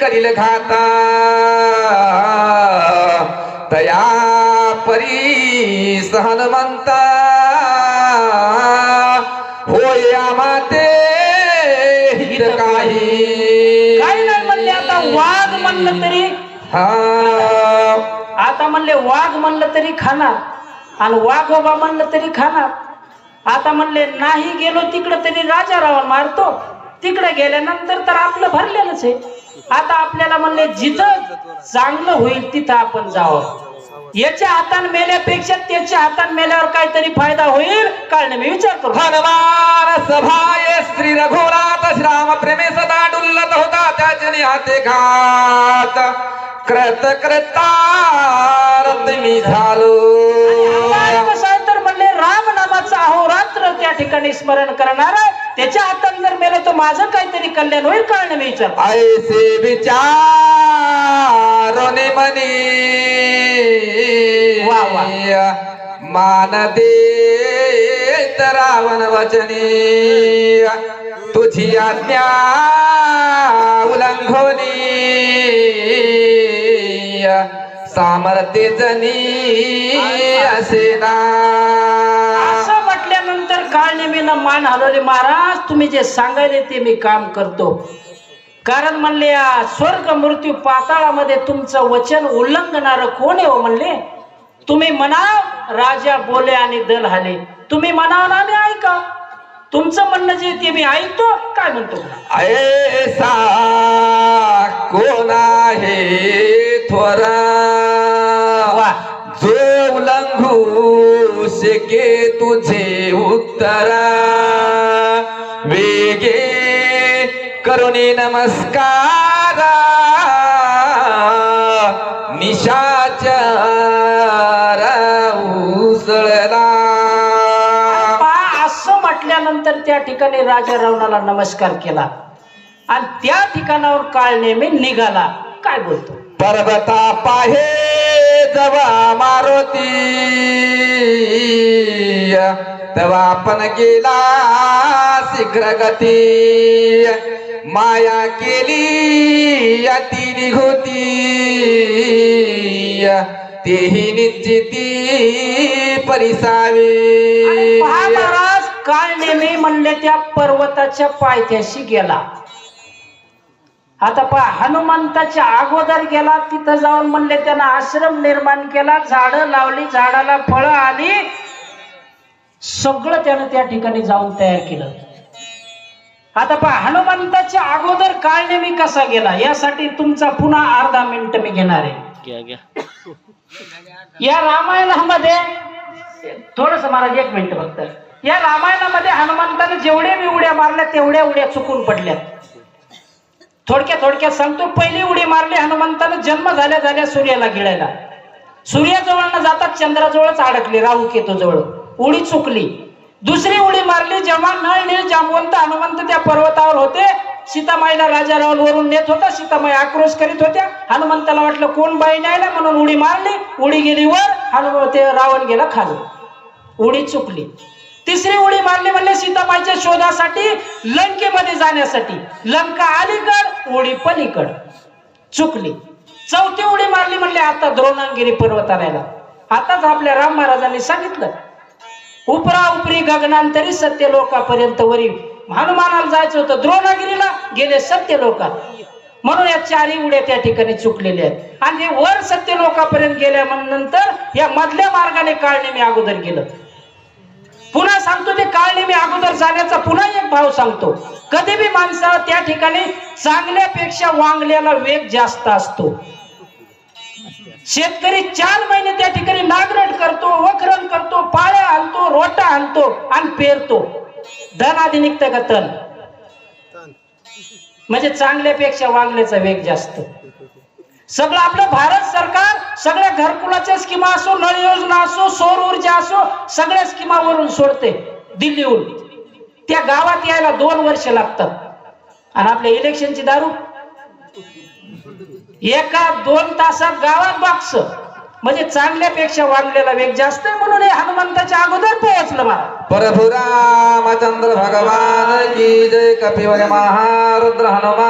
करील घाता। तया परी सहनवंता। होय माते हित काही। काय नाही म्हणले आता वाघ म्हणलं तरी? हा. आता म्हणले वाघ म्हणलं तरी खाणार आणि वाघोबा म्हणलं तरी खाणार. आता म्हणले नाही गेलो तिकडं तरी राजा रावण मारतो. तिकडे गेल्यानंतर तर आपलं भरलेलंच आहे. आता आपल्याला म्हणले जिथं चांगलं होईल तिथं आपण जावं. याच्या हातान मेल्यापेक्षा त्याच्या हातान मेल्यावर काहीतरी फायदा होईल कारण मी विचार करतो हनुमान सभाये श्री रघुनाथ श्राम प्रेमे सदा डुल्लत होता त्याचे हाते घात. कृत कृतारत मी झालो. तर म्हणले राम नामाचं अहोरात्र त्या ठिकाणी स्मरण करणार त्याच्या हातात जर मेलं तर माझं काहीतरी कल्याण होईल कारण मी विचार ऐसे विचार मनी वा, मान देत रावण वचनी. तुझी आज्ञा उल्लंघोनी सामर्थ्य जनी असे ना. नेमीनं मान हलवले. महाराज तुम्ही जे सांगायले ते मी काम करतो. कारण म्हणले या स्वर्ग मृत्यू पाताळामध्ये तुमचं वचन उल्लंघनार कोण आहे हो म्हणले? तुम्ही म्हणा राजा बोले आणि दल हाले. तुम्ही म्हणा मी ऐका. तुमचं म्हणणं जे ते मी ऐकतो. काय म्हणतो ऐसा कोण आहे थोर? जो उल्लंघू शके तुझे उत्तर वेगे करुणी नमस्कार निशाचर उसळला असं म्हटल्यानंतर त्या ठिकाणी राजा रावणाला नमस्कार केला. आणि त्या ठिकाणावर काळ नेहमी निघाला. काय बोलतो? पर्वता पाहे जवा मारुती. तेव्हा आपण गेला शीघ्र गती माया केली अति निघोती. तेही निश्चिती परिसावी. महाराज काळ नेहमी म्हणले त्या पर्वताच्या पायथ्याशी गेला. आता पहा हनुमंताच्या अगोदर गेला तिथं जाऊन म्हणले त्यानं आश्रम निर्माण केला झाडं लावली झाडाला फळं आली सगळं त्यानं त्या ठिकाणी जाऊन तयार केलं. आता पहा हनुमंताच्या अगोदर काळ नेहमी कसा गेला? यासाठी तुमचा पुन्हा अर्धा मिनिट मी घेणार आहे. या रामायणामध्ये थोडस महाराज एक मिनिट फक्त. या रामायणामध्ये हनुमंताने जेवढे मी उड्या मारल्या तेवढ्या उड्या चुकून पडल्यात. थोडक्यात थोडक्यात सांगतो पहिली उडी मारली हनुमंतानं जन्म झाल्या झाल्या सूर्याला गिळायला. सूर्याजवळ न जाता चंद्राजवळच अडकली राहू केतू जवळ उडी चुकली. दुसरी उडी मारली जेव्हा नळ नीळ जांबवंत हनुमंत त्या पर्वतावर होते. सीतामाईला राजा रावण वरून नेत होता. सीतामाई आक्रोश करीत होत्या. हनुमंताला वाटलं कोण बाई न्यायला? म्हणून उडी मारली. उडी गेली वर हनुमंत ते रावण गेला खाली. उडी चुकली. तिसरी उडी मारली म्हणजे सीतामाईच्या शोधासाठी लंकेमध्ये जाण्यासाठी. लंका अलीकड उडी पलीकड. चुकली. चौथी उडी मारली म्हणले आता द्रोणांगिरी पर्वताला आताच आपल्या राम महाराजांनी सांगितलं उपरा उपरी गगनांतरी सत्य लोकापर्यंत वरी हनुमानाला जायचं होतं. द्रोणागिरीला गेले सत्य लोकात म्हणून या चारही उड्या त्या ठिकाणी चुकलेल्या आहेत. आणि हे वर सत्य लोकापर्यंत गेल्या नंतर या मधल्या मार्गाने काळने मी अगोदर गेलं. पुन्हा सांगतो ते काळने मी अगोदर जाण्याचा पुन्हा एक भाव सांगतो. कधी बी माणसाला त्या ठिकाणी चांगल्यापेक्षा वांगल्याला वेग जास्त असतो. शेतकरी चार महिने त्या ठिकाणी नागरट करतो वखरण करतो पाळ्या आणतो रोटा आणतो आणि पेरतो. धन आधी निघतं का तण म्हणजे चांगल्यापेक्षा वांगल्याचा वेग जास्त. सगळं आपलं भारत सरकार सगळ्या घरकुलाच्या स्कीमा असो नळ योजना असो सौर ऊर्जा असो सगळ्या स्कीमावरून सोडते दिल्लीहून. त्या गावात यायला दोन वर्ष लागतात. आणि आपल्या इलेक्शनची दारू एका दोन तासात गावात बॉक्स. म्हणजे चांगल्यापेक्षा वाढलेला वेग जास्त आहे म्हणून हे हनुमंताच्या अगोदर पोहोचलं मला. प्रभुरामचंद्र भगवान की जय कपिवर महारुद्र हनुमान.